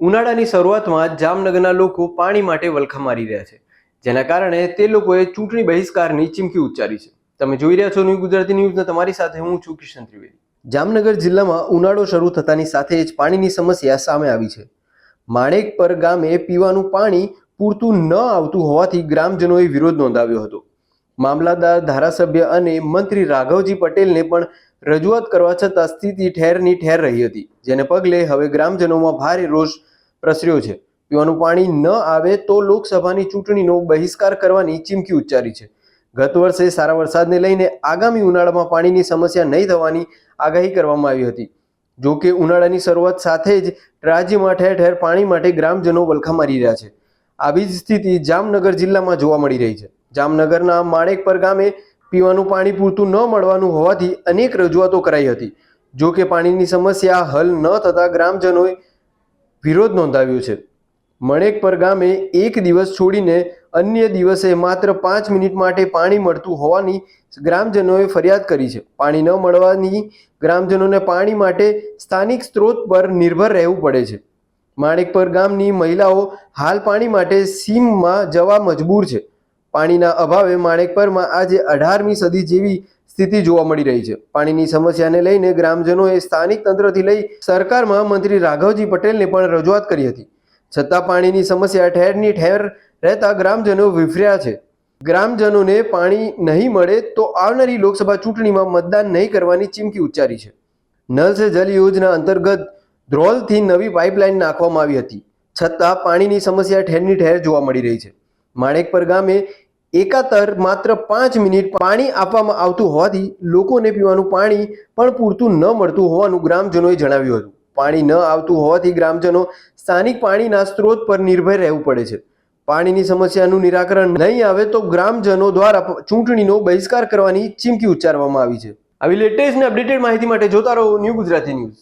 ઉનાળાની શરૂઆતમાં જામનગરના લોકો પાણી માટે વલખા મારી રહ્યા છે. જેના કારણે તે લોકોએ ચૂંટણી બહિષ્કારની ચીમકી ઉચ્ચારી છે. તમે જોઈ રહ્યા છો ન્યૂ ગુજરાતી ન્યૂઝને. તમારી સાથે હું છું કિશન ત્રિવેદી. જામનગર જિલ્લામાં ઉનાળો શરૂ થતાની સાથે જ પાણીની સમસ્યા સામે આવી છે. માણેકપર ગામે પીવાનું પાણી પૂરતું ન આવતું હોવાથી ગ્રામજનોએ વિરોધ નોંધાવ્યો હતો. મામલાદાર, ધારાસભ્ય અને મંત્રી રાઘવજી પટેલને પણ રજૂઆત કરવા છતાં સ્થિતિ ઠેરની ઠેર રહી હતી, જેને પગલે હવે ગ્રામજનોમાં ભારે રોષ પ્રસર્યો છે. પીવાનું પાણી ન આવે તો લોકસભાની ચૂંટણીનો બહિષ્કાર કરવાની ચીમકી ઉચ્ચારી છે. ગત વર્ષે સારા વરસાદને લઈને આગામી ઉનાળામાં પાણીની સમસ્યા નહીં થવાની આગાહી કરવામાં આવી હતી. જો કે ઉનાળાની શરૂઆત સાથે જ રાજ્યમાં ઠેર ઠેર પાણી માટે ગ્રામજનો વલખા મારી રહ્યા છે. આવી જ સ્થિતિ જામનગર જિલ્લામાં જોવા મળી રહી છે. જામનગરના માણેકપર ગામે પીવાનું પાણી પૂરતું ન મળવાનું હોવાથી અનેક રજૂઆતો કરાઈ હતી. જો કે પાણીની સમસ્યા હલ ન થતાં ગ્રામજનોએ વિરોધ નોંધાવ્યો છે. મણેકપર ગામે એક દિવસ છોડીને અન્ય દિવસે માત્ર પાંચ મિનિટ માટે પાણી મળતું હોવાની ગ્રામજનોએ ફરિયાદ કરી છે. પાણી ન મળવાની ગ્રામજનોને પાણી માટે સ્થાનિક સ્ત્રોત પર નિર્ભર રહેવું પડે છે. માણેકપર ગામની મહિલાઓ હાલ પાણી માટે સીમમાં જવા મજબૂર છે. પાણીના અભાવે માણેકપરમાં આજે અઢારમી સદી જેવી સ્થિતિ જોવા મળી રહી છે. પાણીની સમસ્યાને લઈને ગ્રામજનોએ સ્થાનિક તંત્રથી લઈ સરકારમાં મંત્રી રાઘવજી પટેલને પણ રજૂઆત કરી હતી. છતાં પાણીની સમસ્યા ઠેરની ઠેર રહેતા ગ્રામજનો વિફર્યા છે. ગ્રામજનોને પાણી નહીં મળે તો આવનારી લોકસભા ચૂંટણીમાં મતદાન નહીં કરવાની ચીમકી ઉચ્ચારી છે. નલ સે જલ યોજના અંતર્ગત ધ્રોલથી નવી પાઇપલાઇન નાખવામાં આવી હતી. છતાં પાણીની સમસ્યા ઠેરની ઠેર જોવા મળી રહી છે. માણેકપર ગામે એકાતર માત્ર પાંચ મિનિટ પાણી આપવામાં આવતું હોવાથી લોકોને પીવાનું પાણી પણ પૂરતું ન મળતું હોવાનું ગ્રામજનોએ જણાવ્યું હતું. પાણી ન આવતું હોવાથી ગ્રામજનો સ્થાનિક પાણીના સ્ત્રોત પર નિર્ભર રહેવું પડે છે. પાણીની સમસ્યાનું નિરાકરણ નહીં આવે તો ગ્રામજનો દ્વારા ચૂંટણીનો બહિષ્કાર કરવાની ચીમકી ઉચ્ચારવામાં આવી છે. આવી લેટેસ્ટ અપડેટેડ માહિતી માટે જોતા રહો ન્યૂ ગુજરાતી ન્યૂઝ.